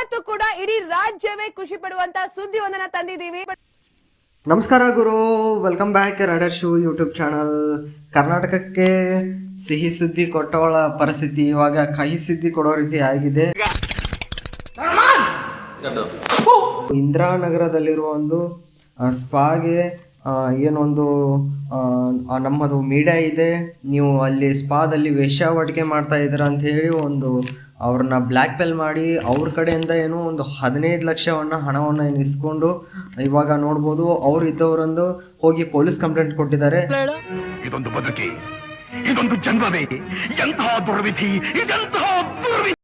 ಇವತ್ತು ಕೂಡ ಇಡೀ ರಾಜ್ಯವೇ ಖುಷಿ ಪಡುವಂತ ಸುದ್ದಿಯೊಂದನ್ನ ತಂದಿದ್ದೀವಿ. ನಮಸ್ಕಾರ ಗುರು ವೆಲ್ಕಮ್ ಬ್ಯಾಕ್ ರಡರ್ ಶೂ ಯೂಟ್ಯೂಬ್ ಚಾನಲ್ ಕರ್ನಾಟಕಕ್ಕೆ ಸಿಹಿ ಸುದ್ದಿ ಕೊಟ್ಟವಳ ಪರಿಸ್ಥಿತಿ ಇವಾಗ ಕಹಿ ಸುದ್ದಿ ಕೊಡೋ ರೀತಿ ಆಗಿದೆ. ಇಂದಿರಾನಗರದಲ್ಲಿರುವ ಒಂದು ಆ, ಸ್ಪಾಗೆ ಏನೊಂದು ನಮ್ಮದು ಮೀಡಿಯಾ ಇದೆ. ನೀವು ಅಲ್ಲಿ ಸ್ಪಾದಲ್ಲಿ ವೇಶ್ಯಾವಾಟಿಕೆ ಮಾಡ್ತಾ ಇದ್ದೀರ ಅಂತ ಹೇಳಿ ಒಂದು ಅವ್ರನ್ನ ಬ್ಲ್ಯಾಕ್ ಮೇಲ್ ಮಾಡಿ ಅವ್ರ ಕಡೆಯಿಂದ ಏನೋ ಒಂದು ಹದಿನೈದು ಲಕ್ಷವನ್ನು ಹಣವನ್ನು ಏನು ಇಸ್ಕೊಂಡು ಇವಾಗ ನೋಡ್ಬೋದು ಅವ್ರು ಇದ್ದವರೊಂದು ಹೋಗಿ ಪೊಲೀಸ್ ಕಂಪ್ಲೇಂಟ್ ಕೊಟ್ಟಿದ್ದಾರೆ. ಇದೊಂದು ಬದುಕಿ, ಇದೊಂದು ಜನ್ಮವೇ, ಎಂತಹ ದುರ್ವಿಧಿ, ಇದೆಂತಹ ದುರ್ವಿಧಿ.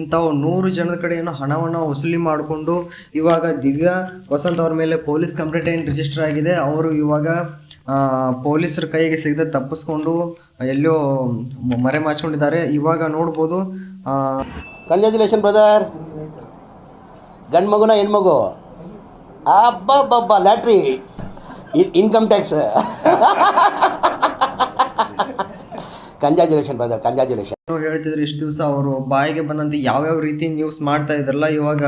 ಇಂಥವು ನೂರು ಜನದ ಕಡೆ ಏನೋ ಹಣವನ್ನು ವಸೂಲಿ ಮಾಡಿಕೊಂಡು ಇವಾಗ ದಿವ್ಯಾ ವಸಂತ್ ಅವ್ರ ಮೇಲೆ ಪೊಲೀಸ್ ಕಂಪ್ಲೇಂಟ್ ಏನು ರಿಜಿಸ್ಟರ್ ಆಗಿದೆ, ಅವರು ಇವಾಗ ಪೊಲೀಸರ ಕೈಗೆ ಸಿಗದೆ ತಪ್ಪಿಸ್ಕೊಂಡು ಎಲ್ಲೋ ಮರೆ ಮಾಚ್ಕೊಂಡಿದ್ದಾರೆ. ಇವಾಗ ನೋಡ್ಬೋದು ಕಂಗ್ರ್ಯಾಚುಲೇಷನ್ ಬ್ರದರ್ ಗಂಡು ಮಗುನ ಹೆಣ್ಮಗು? ಅಬ್ಬಬ್ಬಬ್ಬ, lottery. Income tax congratulation brother ಅವರು ಹೇಳ್ತಿದ್ರು ಇಷ್ಟು ದಿವಸ ಅವರು ಬಾಯಿಗೆ ಬಂದಂತೆ ಯಾವ್ಯಾವ ರೀತಿ ನ್ಯೂಸ್ ಮಾಡ್ತಾ ಇದ್ರಲ್ಲ ಇವಾಗ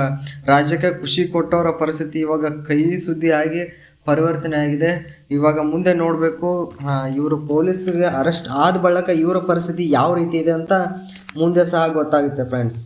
ರಾಜ್ಯಕ್ಕೆ ಖುಷಿ ಕೊಟ್ಟವರ ಪರಿಸ್ಥಿತಿ ಇವಾಗ ಕೈ ಸುದ್ದಿ ಆಗಿ ಪರಿವರ್ತನೆ ಆಗಿದೆ. ಇವಾಗ ಮುಂದೆ ನೋಡಬೇಕು ಇವರು ಪೊಲೀಸ್ಗೆ ಅರೆಸ್ಟ್ ಆದ ಬಳಿಕ ಇವರ ಪರಿಸ್ಥಿತಿ ಯಾವ ರೀತಿ ಇದೆ ಅಂತ ಮುಂದೆ ಸಹ ಗೊತ್ತಾಗುತ್ತೆ ಫ್ರೆಂಡ್ಸ್